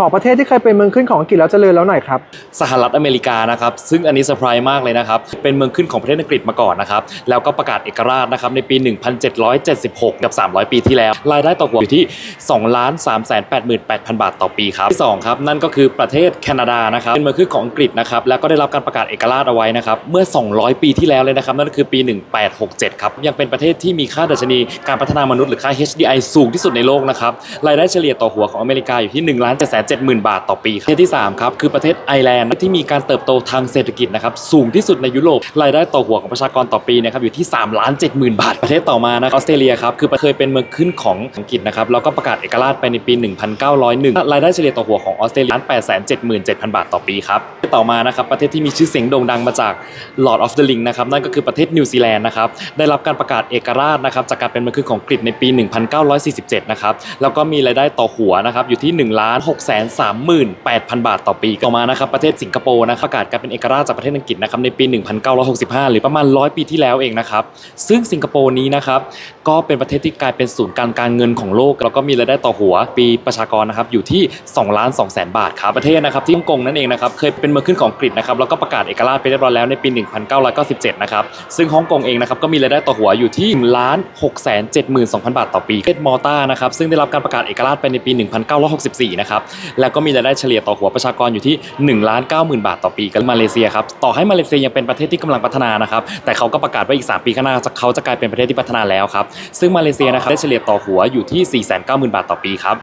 ขอประเทศที่เคยเป็นเมืองขึ้นของอังกฤษแล้วเจริญแล้วหน่อยครับ สหรัฐอเมริกานะครับ ซึ่งอันนี้เซอร์ไพรส์มากเลยนะครับ เป็นเมืองขึ้นของประเทศอังกฤษมาก่อนนะครับ แล้วก็ประกาศเอกราชนะครับในปี 1776 กับ 300 ปีที่แล้ว รายได้ต่อหัวอยู่ที่2ล้าน3 8 8 0 0 0 บาทต่อปีครับที่2ครับนั่นก็คือประเทศแคนาดานะครับ เป็นเมืองขึ้นของอังกฤษนะครับ แล้วก็ได้รับการประกาศเอกราชเอาไว้นะครับ เมื่อ 200 ปีที่แล้วเลยนะครับ นั่นก็คือปี 1867 ครับ ยังเป็นประเทศที่มีค่าดัชนีการพัฒนามนุษย์หรือค่า HDI สูงที่สุดในโลกนะครับ รายได้เฉลี่ยต่อหัวของอเมริกาอยู่ที่1 7 7 0 0 0 0 บาทต่อปีครับประเทศที่3ครับคือประเทศไอร์แลนด์ที่มีการเติบโตทางเศรษฐกิจนะครับสูงที่สุดในยุโรปรายได้ต่อหัวของประชากรต่อปีนะครับอยู่ที่3ล้าน7 0,000 บาท ประเทศต่อมานะออสเตรเลียครับคือเคยเป็นเมืองขึ้นของอังกฤษนะครับแล้วก็ประกาศเอกราชไปในปี 1901 รายได้เฉลี่ยต่อหัวของออสเตรเลีย8 7 7 0 0 0 บาทต่อปีครับต่อมานะครับประเทศที่มีชื่อเสียงโด่งดังมาจาก Lord of the Ring นะครับนั่นก็คือประเทศนิวซีแลนด์นะครับได้รับการประกาศเอกราชนะครับจากการเป็นเมืองขึ้นของอังกฤษในปี 1947 นะครับแล้วก็มีรายได้ต่อหัวนะครับอยู่ที่1ล้าน6 0 0 0 บาทต่อปีต่อมานะครับประเทศสิงคโปร์นะประกาศการเป็นเอกราชจากประเทศอังกฤษนะครับในปี 1965 หรือประมาณ 100 ปีที่แล้วเองนะครับซึ่งสิงคโปร์นี้นะครับก็เป็นประเทศที่กลายเป็นศูนย์กลางการเงินของโลก แล้วก็มีรายได้ต่อหัวปีประชากรนะครับอยู่ที่2ล้าน2แสนบาทครับประเทศนะครับที่ฮ่องกงนั่นเองนะครับเคยเป็นเมืองขึ้นของอังกฤษนะครับแล้วก็ประกาศเอกราชไปเรียบร้อยแล้วในปี 1997 นะครับซึ่งฮ่องกงเองนะครับก็มีรายได้ต่อหัวอยู่ที่1ล้าน6แสน72,000 บาทต่อปีประเทศมอลตานะครับซึ่งได้รับการประกาศเอกราชไปในปี 1964 นะครับแล้วก็มีรายได้เฉลี่ยต่อหัวประชากรอยู่ที่1ล้าน90,000 บาทต่อปีกับมาเลเซียครับต่อให้มาเลเซียยังเป็นประเทศที่กำลังพัฒนานะครับแต่เขาก็ประกาศว่าอีก 3 ปีข้างหน้าเขาจะกลายเป็นประเทศที่พัฒนาแล้วครับซึ่งมาเลเซียนะครับได้เฉลี่ยต่อหัวอยู่ที่ 490,000 บาทต่อปีครับ